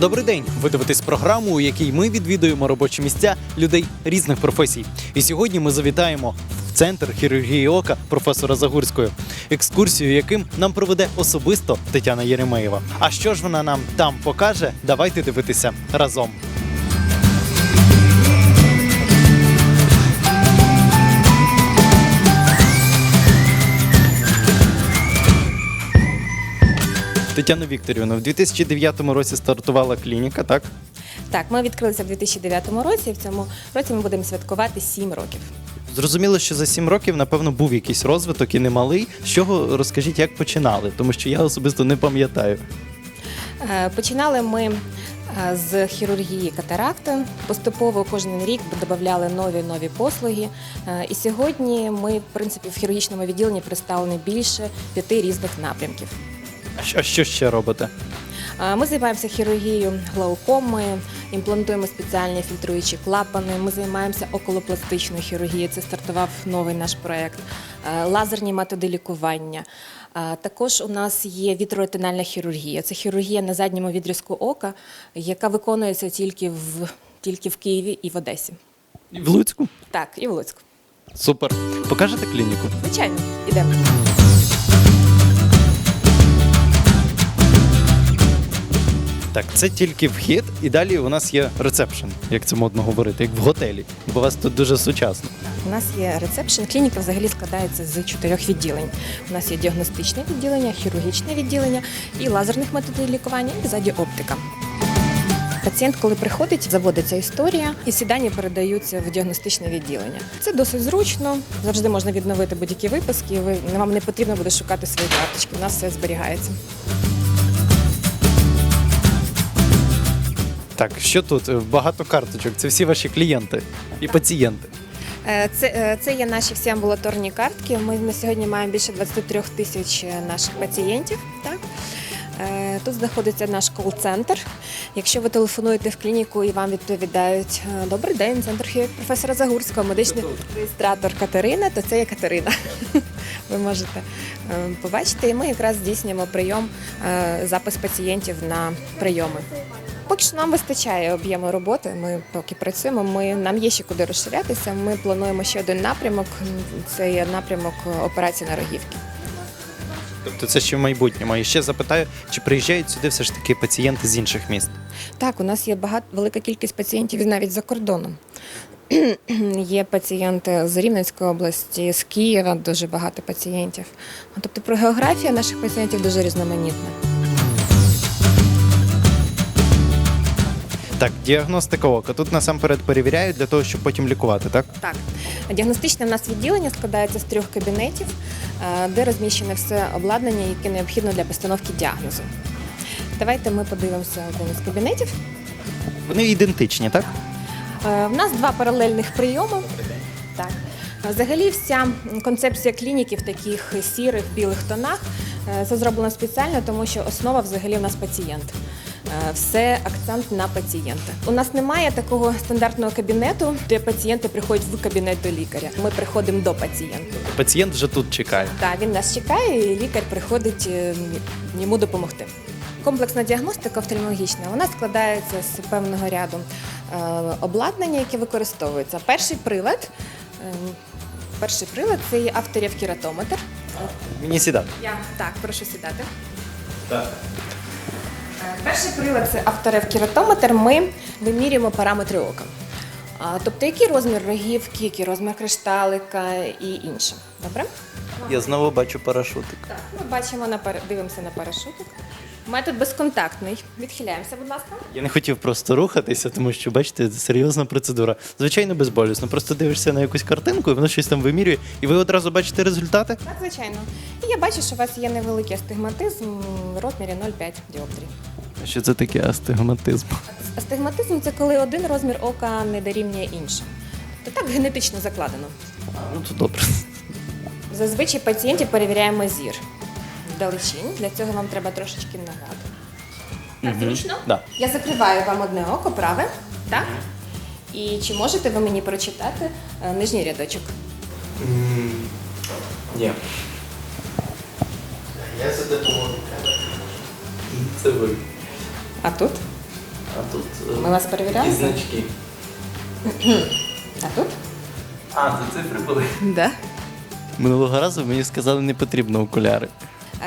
Добрий день! Ви дивитесь програму, у якій ми відвідуємо робочі місця людей різних професій. І сьогодні ми завітаємо в центр хірургії ока професора Загурської, екскурсію, яким нам проведе особисто Тетяна Єремеєва. А що ж вона нам там покаже? Давайте дивитися разом. Тетяна Вікторівна, в 2009 році стартувала клініка, так? Так, ми відкрилися в 2009 році. і В цьому році ми будемо святкувати 7 років. Зрозуміло, що за сім років, напевно, був якийсь розвиток і немалий. З чого розкажіть, як починали? Тому що я особисто не пам'ятаю. Е, Починали ми е, з хірургії катаракти. Поступово кожен рік додавали нові нові послуги. Е, І сьогодні ми, в принципі, в хірургічному відділенні представлені більше п'яти різних напрямків. А що, ще робите? Ми займаємося хірургією глаукоми, імплантуємо спеціальні фільтруючі клапани. Ми займаємося околопластичною хірургією. Це стартував новий наш проект. Лазерні методи лікування. Також у нас є вітроретинальна хірургія. Це хірургія на задньому відрізку ока, яка виконується тільки в тільки в Києві і в Одесі. В Луцьку? Так, і в Луцьку. Супер. Покажете клініку? Звичайно, ідемо. Так, це тільки вхід, і далі у нас є рецепшн, як це модно говорити, як в готелі. Бо у вас тут дуже сучасно. У нас є рецепшн. Клініка взагалі складається з чотирьох відділень. У нас є діагностичне відділення, хірургічне відділення і лазерних методів лікування, і ззаді оптика. Пацієнт, коли приходить, заводиться історія, і всі дані передаються в діагностичне відділення. Це досить зручно. Завжди можна відновити будь-які виписки. Ви вам не потрібно буде шукати свої карточки. У нас все зберігається. Так, що тут? Е, Багато карточок. Це всі ваші клієнти і пацієнти. Е, Це, е, це є наші всі амбулаторні картки. Ми на сьогодні маємо більше 23 тисяч наших пацієнтів. Так? Тут знаходиться наш кол-центр. Якщо ви телефонуєте в клініку і вам відповідають Добрий день, центр професора Загурського, медичний реєстратор Катерина, то це є Катерина. Ви можете побачити. І ми якраз здійснюємо прийом, запис пацієнтів на прийоми. Поки що нам вистачає об'єму роботи. Ми поки працюємо. Ми нам є ще куди розширятися. Ми плануємо ще один напрямок. Це є напрямок операції на рогівки. Тобто це ще в майбутньому. І ще запитаю, чи приїжджають сюди все ж таки пацієнти з інших міст? Так, у нас є багато велика кількість пацієнтів навіть за кордоном. Є пацієнти з Рівненської області, з Києва дуже багато пацієнтів. Тобто про географія наших пацієнтів дуже різноманітна. Так, діагностика ока. Тут насамперед перевіряють для того, щоб потім лікувати, так? Так, діагностичне в нас відділення складається з трьох кабінетів, е, де розміщене все обладнання, яке необхідно для постановки діагнозу. Давайте ми подивимося один із кабінетів. Вони ідентичні, так? Е, В нас два паралельних прийоми. Так. Взагалі, вся концепція клініки в таких сірих білих тонах е, це зроблено спеціально, тому що основа взагалі у нас пацієнт. Е, Все акцент на пацієнта. У нас немає такого стандартного кабінету, де пацієнти приходять в кабінет до лікаря. Ми приходимо до пацієнта. Пацієнт вже тут чекає. Так, він нас чекає, і лікар приходить е, йому допомогти. Комплексна діагностика офтальмологічна вона складається з певного ряду е, обладнання, яке використовується. Перший прилад. е, Перший прилад це є авторівкератометр. Мені сідати. Я так, прошу сідати. Так. Перший прилад це авторевкератометр. Ми вимірюємо параметри ока. Тобто, який розмір рогівки, який розмір кришталика і інше. Добре? Я знову бачу парашутик. Так, ми бачимо на пара- дивимося на парашутик. Метод безконтактний. Відхиляємося, будь ласка. Я не хотів просто рухатися, тому що, бачите, це серйозна процедура. Звичайно, безболісно. Просто дивишся на якусь картинку, і воно щось там вимірює, і ви одразу бачите результати. Так, звичайно. І я бачу, що у вас є невеликий астигматизм в розмірі 0,5 діоптрій. Що це таке астигматизм? Астигматизм це коли один розмір ока не дорівнює іншому. Тобто так генетично закладено. Ну то добре. Зазвичай пацієнтів перевіряємо зір вдалечінь. Для цього вам треба трошечки нагадати. Так, Мгм. зручно? Да. Я закриваю вам одне око, праве. Так? І чи можете ви мені прочитати е, нижній рядочок? Ні. Я за допомогою. Це ви. А тут? А тут Ми вас перевіряли? значки. А тут? А, це цифри були. Да. Минулого разу мені сказали, не потрібно окуляри.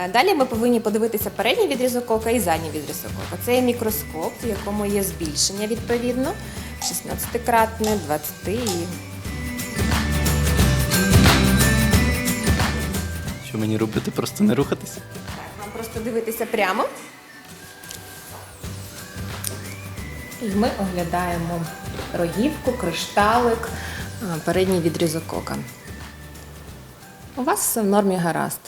Е, Далі ми повинні подивитися передній відрізок ока і задній відрізок ока. Це є мікроскоп, в якому є збільшення відповідно 16-кратне, 20 і Що мені робити? Просто не рухатися? так, вам просто дивитися прямо. І ми оглядаємо рогівку, кришталик, передній відрізок ока. У вас все в нормі гаразд.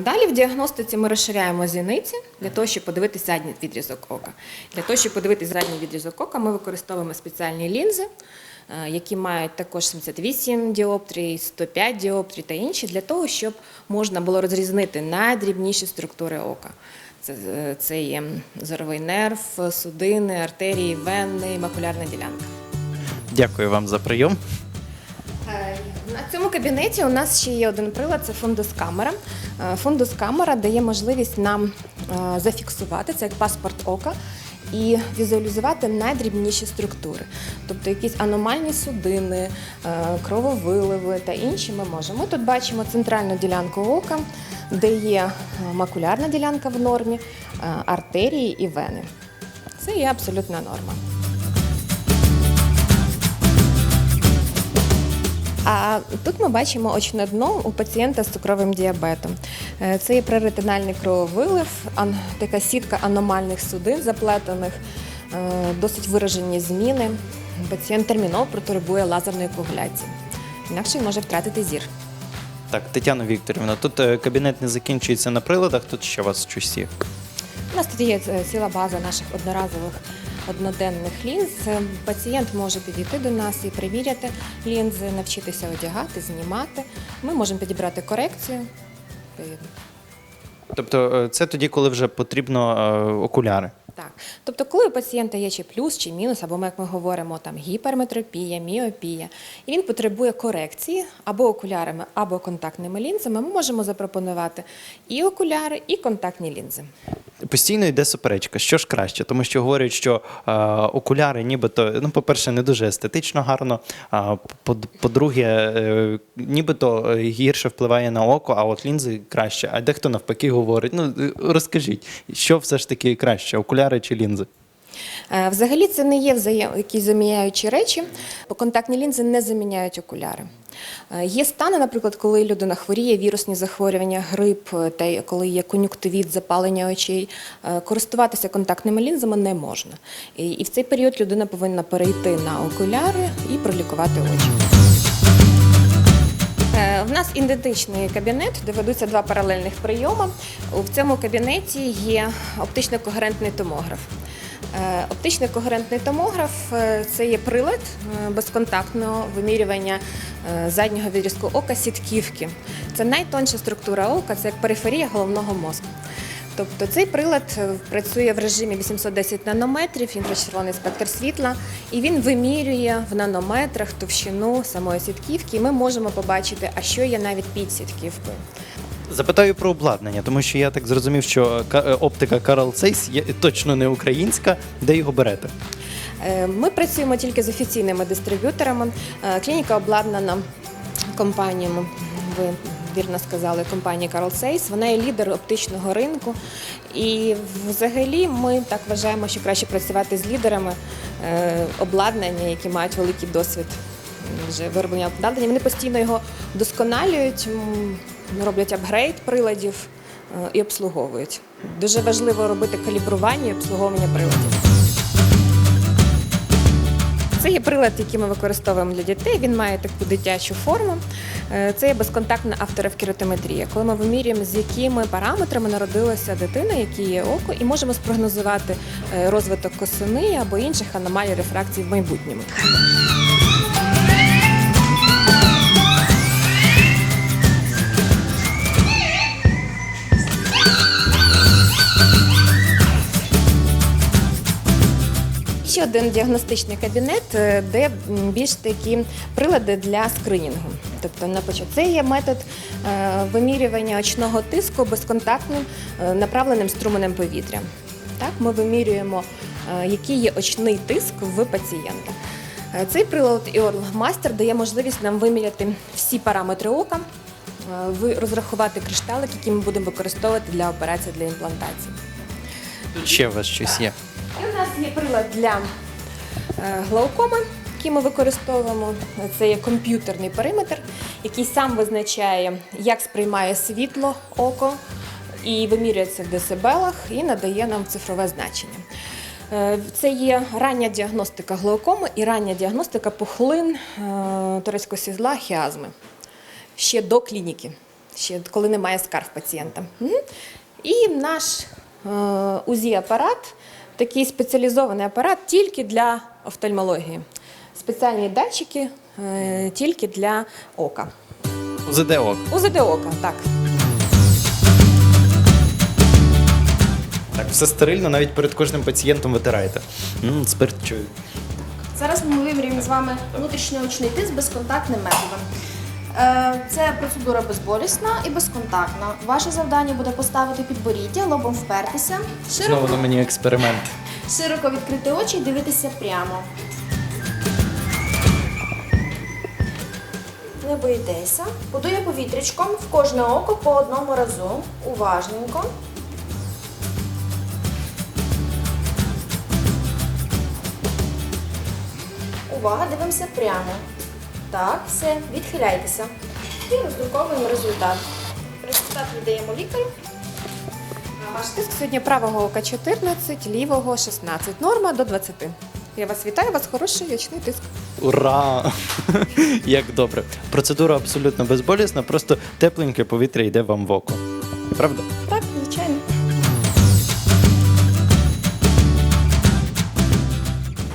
Далі в діагностиці ми розширяємо зіниці для того, щоб подивитися задній відрізок ока. Для того, щоб подивитися задній відрізок ока, ми використовуємо спеціальні лінзи, які мають також 78 діоптрій, 105 діоптрій та інші, для того, щоб можна було розрізнити найдрібніші структури ока. Це, е, це є зоровий нерв, судини, артерії, вени, макулярна ділянка. Дякую вам за прийом. Е, На цьому кабінеті у нас ще є один прилад це фундус-камера. Е, Фундус-камера дає можливість нам зафіксувати це як паспорт ока. І візуалізувати найдрібніші структури, тобто якісь аномальні судини, е, крововиливи та інші ми можемо. Ми тут бачимо центральну ділянку ока, де є е, макулярна ділянка в нормі, е, артерії і вени. Це є абсолютна норма. А тут ми бачимо очне дно у пацієнта з цукровим діабетом. Е, Це є преретинальний крововилив, така сітка аномальних судин заплетених, е, досить виражені зміни. Пацієнт терміново потребує лазерної коагуляції. Інакше він може втратити зір. Так, Тетяна Вікторівна, тут е, кабінет не закінчується на приладах, тут ще у вас щось є. У нас тут є ціла база наших одноразових одноденних лінз. Пацієнт може підійти до нас і приміряти лінзи, навчитися одягати, знімати. Ми можемо підібрати корекцію. Тобто е, це тоді, коли вже потрібно е, окуляри. Так, тобто, коли у пацієнта є чи плюс, чи мінус, або ми, як ми говоримо, там гіперметропія, міопія, і він потребує корекції або окулярами, або контактними лінзами, ми можемо запропонувати і окуляри, і контактні лінзи. Постійно йде суперечка, що ж краще, тому що говорять, що е, окуляри нібито, ну, по-перше, не дуже естетично гарно, а по- по-друге, е, нібито е, гірше впливає на око, а от лінзи краще. А дехто навпаки говорить. Ну, е, розкажіть, що все ж таки краще, окуляри чи лінзи? Е, Взагалі це не є якісь заміняючі речі, бо контактні лінзи не заміняють окуляри. Е, Є стани, наприклад, коли людина хворіє, вірусні захворювання, грип, е, та коли є кон'юктивіт, запалення очей, користуватися контактними лінзами не можна. І в цей період людина повинна перейти на окуляри і пролікувати очі. Е, В нас ідентичний кабінет, де ведуться два паралельних прийоми. У цьому кабінеті є оптично-когерентний томограф. Е, Оптичний когерентний томограф е, це є прилад безконтактного вимірювання заднього відрізку ока сітківки. Це найтонша структура ока, це як периферія головного мозку. Тобто цей прилад е, працює в режимі 810 нанометрів, інфрачервоний спектр світла, і він вимірює в нанометрах товщину самої сітківки. І ми можемо побачити, а що є навіть під сітківкою. Запитаю про обладнання, тому що я так зрозумів, що е, оптика Carl Zeiss є точно не українська. Де його берете? Е, Ми працюємо тільки з офіційними дистриб'юторами. Клініка обладнана компаніями. Вірно сказали, компанії Carl Zeiss. Вона є лідер оптичного ринку. І взагалі ми так вважаємо, що краще працювати з лідерами е, обладнання, які мають великий досвід вже вироблення обладнання. Вони постійно його досконалюють, роблять апгрейд приладів е, і обслуговують. Дуже важливо робити калібрування і обслуговування приладів. Це є прилад, який ми використовуємо для дітей. Він має таку дитячу форму. Е, Це є безконтактна авторевкеротометрія, коли ми вимірюємо, з якими параметрами народилася дитина, які є око, і можемо спрогнозувати е, розвиток косини або інших аномалій рефракції в майбутньому. Ще один діагностичний кабінет, е, де більш такі прилади для скринінгу. Тобто на це є метод е, вимірювання очного тиску безконтактним е, направленим струменем повітря. Так, ми вимірюємо який є очний тиск в пацієнта. Цей прилад Earl Master дає можливість нам виміряти всі параметри ока, розрахувати кришталик, який ми будемо використовувати для операції для імплантації. Ще у вас щось є. І у нас є прилад для е, глаукоми, який ми використовуємо. Це є комп'ютерний периметр, який сам визначає, як сприймає світло око, і вимірюється в децибелах і надає нам цифрове значення. Е, Це є рання діагностика глаукоми і рання діагностика пухлин е, турецького сізла хіазми ще до клініки, ще коли немає скарг пацієнта. І наш УЗІ-апарат, такий спеціалізований апарат тільки для офтальмології. Спеціальні датчики е, тільки для ока. УЗД ок. УЗД ока, так. Так, все стерильно, навіть перед кожним пацієнтом витираєте. М, спирт чую. Зараз ми вимірюємо з вами внутрішньоочний тиск безконтактним методом. Е, Це процедура безболісна і безконтактна. Ваше завдання буде поставити підборіддя, лобом впертися, Знову широко, на мені експеримент. широко відкрити очі і дивитися прямо. Не боїтеся. Подує повітрячком в кожне око по одному разу. Уважненько. Увага, дивимося прямо. Так, все, відхиляйтеся. І роздруковуємо результат. Результат віддаємо лікарю. Ваш тиск сьогодні правого ока 14, лівого 16. Норма до 20. Я вас вітаю, у вас хороший очний тиск. Ура! Як добре. Процедура абсолютно безболісна, просто тепленьке повітря йде вам в око. Правда?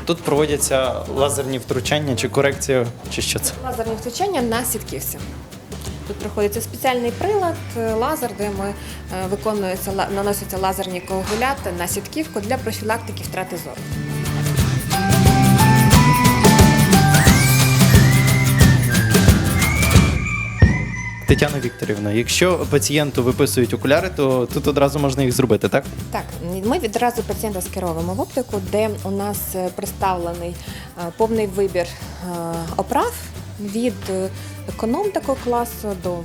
Тут проводяться лазерні втручання чи корекція, чи що це? Лазерні втручання на сітківці. Тут проходиться спеціальний прилад, е, лазер, де ми е, виконується наносяться лазерні коагуляти на сітківку для профілактики втрати зору. Тетяна Вікторівна, якщо пацієнту виписують окуляри, то тут одразу можна їх зробити, так? Так, ми відразу пацієнта скеровуємо в оптику, де у нас е, представлений е, повний вибір е, оправ від економ такого класу до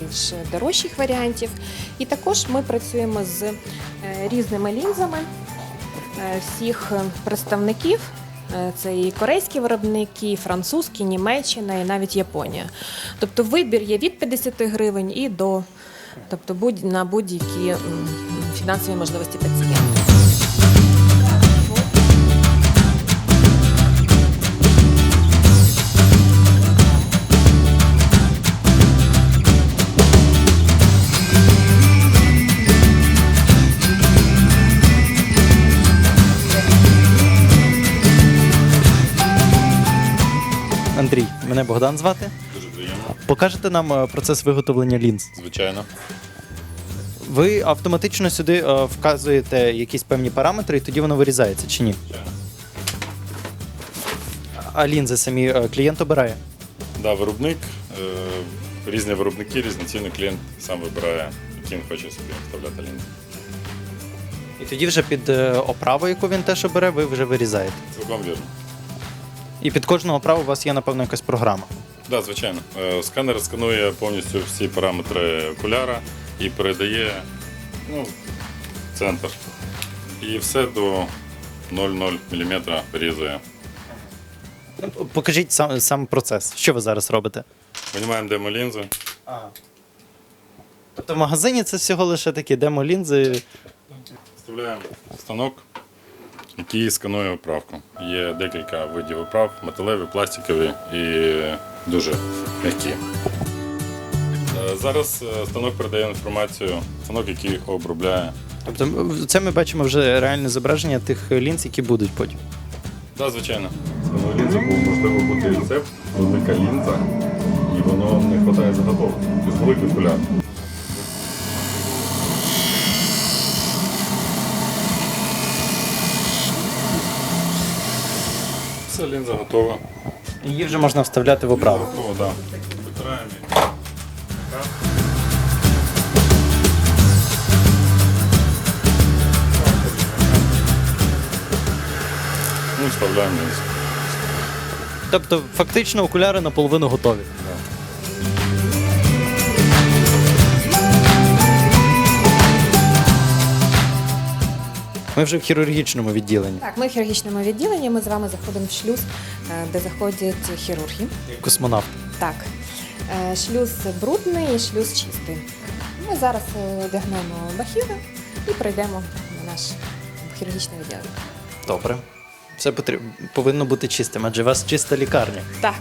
більш дорожчих варіантів. І також ми працюємо з різними лінзами всіх представників. Е, Це і корейські виробники, і французькі, Німеччина, і навіть Японія. Тобто вибір є від 50 гривень і до тобто будь на будь-які фінансові можливості пацієнта. Андрій, мене Богдан звати. Дуже приємно. Покажете нам е, процес виготовлення лінз. Звичайно. Ви автоматично сюди е, вказуєте якісь певні параметри, і тоді воно вирізається чи ні? Звичайно. А лінзи самі е, клієнт обирає. Да, виробник, різні виробники, різні ціни, клієнт сам вибирає, яким хоче собі вставляти лінзи. І тоді вже під оправу, яку він теж обере, ви вже вирізаєте. Цілком вірно. І під кожну оправу у вас є, напевно, якась програма. Да, звичайно. Е, Сканер сканує повністю всі параметри окуляра і передає ну, в центр. І все до 0,0 мм вирізує. Покажіть сам, сам процес. Що ви зараз робите? Винімаємо демо-лінзи. Тобто в магазині це всього лише такі демо-лінзи. Вставляємо станок, який сканує оправку. Є декілька видів оправ, металеві, пластикові і дуже м'які. Е, Зараз е, станок передає інформацію, станок, який обробляє. Тобто це ми бачимо вже реальне зображення тих лінз, які будуть потім. Так, звичайно. Сканує лінзу, бо можливо бути рецепт, велика лінза, і воно не вистачає заготовки. Тобто великий окуляр. Все, лінза готова. Її вже можна вставляти в оправу. Готова, так. Витираємо Ну, вставляємо лінзу. Тобто, фактично, окуляри наполовину готові. Ми вже в хірургічному відділенні. Так, ми в хірургічному відділенні. Ми з вами заходимо в шлюз, е, де заходять хірурги. Космонавт. Так, е, шлюз брудний і шлюз чистий. Ми зараз е, одягнемо бахіли і прийдемо на наш хірургічне відділення. Добре. Все повинно бути чистим, адже у вас чиста лікарня. Так.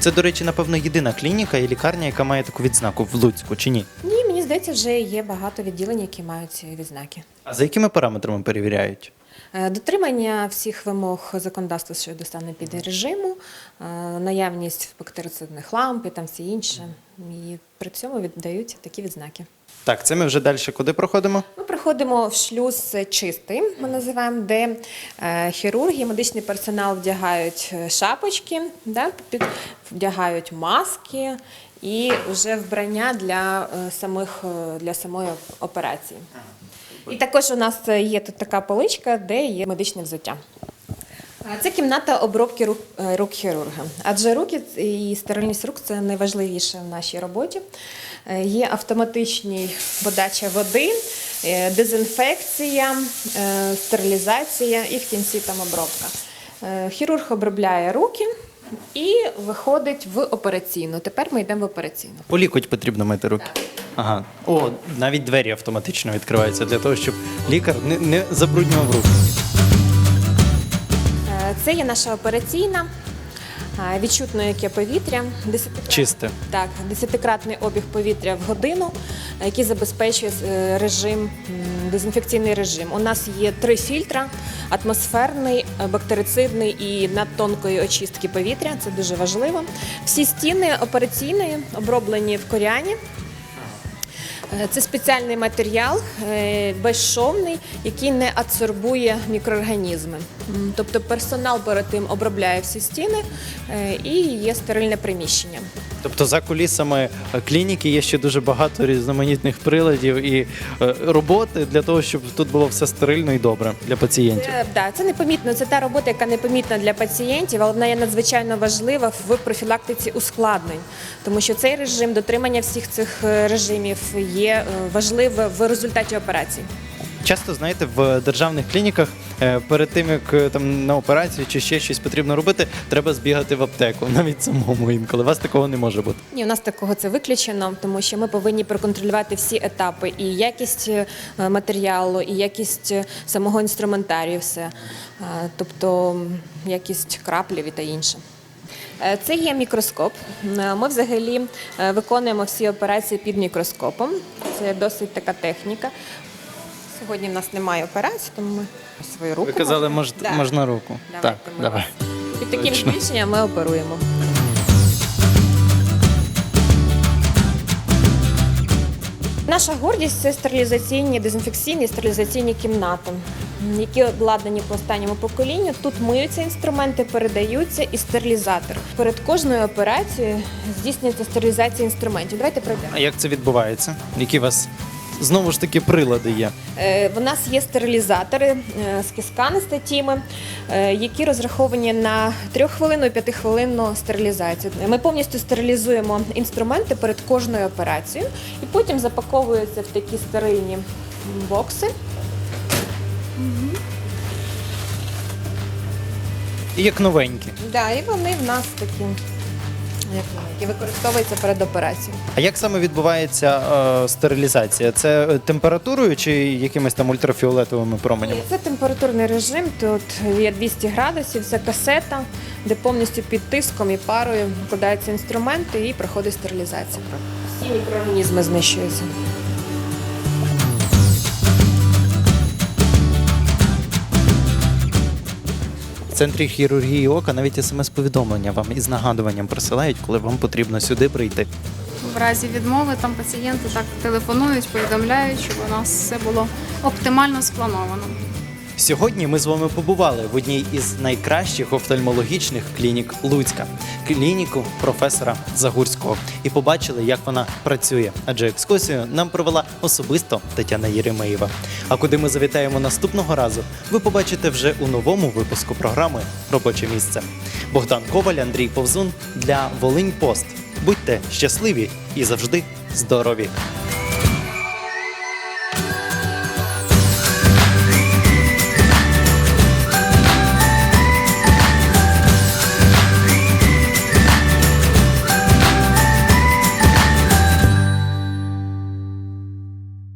Це, до речі, напевно, єдина клініка і лікарня, яка має таку відзнаку в Луцьку, чи ні? Ні, здається, вже є багато відділень, які мають ці відзнаки. А за якими параметрами перевіряють? Е, Дотримання всіх вимог законодавства щодо режиму, е, наявність бактерицидних ламп і там всі інше. І при цьому віддають такі відзнаки. Так, це ми вже далі куди проходимо? Ми приходимо в шлюз чистий, ми називаємо, де е, хірурги, медичний персонал вдягають шапочки, да, під, вдягають маски і вже вбрання для, е, самих, е, для самої операції. І також у нас е, є тут така поличка, де є медичне взуття. Це кімната обробки рук, рук хірурга. Адже руки і стерильність рук це найважливіше в нашій роботі. Є автоматичні подача води, дезінфекція, стерилізація і в кінці там обробка. Хірург обробляє руки і виходить в операційну. Тепер ми йдемо в операційну. По лікоть потрібно мити руки. Ага. О, навіть двері автоматично відкриваються для того, щоб лікар не, не забруднював руки. Е, Це є наша операційна. Е, Відчутно яке повітря. Десятикратне- Чисте. Так, десятикратний обіг повітря в годину, е, який забезпечує е, режим, м, дезінфекційний режим. У нас є три фільтра: атмосферний, бактерицидний і надтонкої очистки повітря. Це дуже важливо. Всі стіни операційної оброблені в коряні. Е, Це спеціальний матеріал е, безшовний, який не адсорбує мікроорганізми. Тобто персонал перед тим обробляє всі стіни е, і є стерильне приміщення. Тобто за кулісами е, клініки є ще дуже багато різноманітних приладів і е, роботи для того, щоб тут було все стерильно і добре для пацієнтів. Це, да, це непомітно. Це та робота, яка непомітна для пацієнтів, але вона є надзвичайно важлива в профілактиці ускладнень, тому що цей режим дотримання всіх цих е, режимів є е, важливе в результаті операції. Часто знаєте, в державних клініках е, перед тим як е, там на операцію чи ще щось потрібно робити, треба збігати в аптеку, навіть самому інколи. У вас такого не може бути. Ні, у нас такого це виключено, тому що ми повинні проконтролювати всі етапи і якість е, матеріалу, і якість самого інструментарію, все, тобто якість краплів і та інше. Це є мікроскоп. Ми взагалі виконуємо всі операції під мікроскопом. Це досить така техніка. Сьогодні в нас немає операції, тому ми свою руку. Ви казали, мож, Да. можна руку. Давайте так, ми- давай. Під таким Точно. збільшенням ми оперуємо. Наша гордість це стерилізаційні, дезінфекційні стерилізаційні кімнати, які обладнані по останньому поколінню. Тут миються інструменти, передаються і стерилізатор. Перед кожною операцією здійснюється стерилізація інструментів. Давайте пройдемо. А як це відбувається? Які у вас знову ж таки прилади є? Е, В нас є стерилізатори е, з кискани статіми, е, які розраховані на 3-хвилинну і 5-хвилинну стерилізацію. Ми повністю стерилізуємо інструменти перед кожною операцією і потім запаковуються в такі стерильні бокси. Як новенькі. Да, і вони в нас такі, як який використовується перед операцією. А як саме відбувається е, стерилізація? Це е, температурою чи якимись там ультрафіолетовими променями? Це температурний режим. Тут є 200 градусів, це касета, де повністю під тиском і парою вкладаються інструменти і проходить стерилізація. Всі мікроорганізми знищуються. Центрі хірургії ока навіть смс-повідомлення вам із нагадуванням присилають, коли вам потрібно сюди прийти. В разі відмови там пацієнти так телефонують, повідомляють, щоб у нас все було оптимально сплановано. Сьогодні ми з вами побували в одній із найкращих офтальмологічних клінік Луцька клініку професора Загурського, і побачили, як вона працює. Адже екскурсію нам провела особисто Тетяна Єремеєва. А куди ми завітаємо наступного разу, ви побачите вже у новому випуску програми Робоче місце. Богдан Коваль, Андрій Повзун для Волинь Пост. Будьте щасливі і завжди здорові!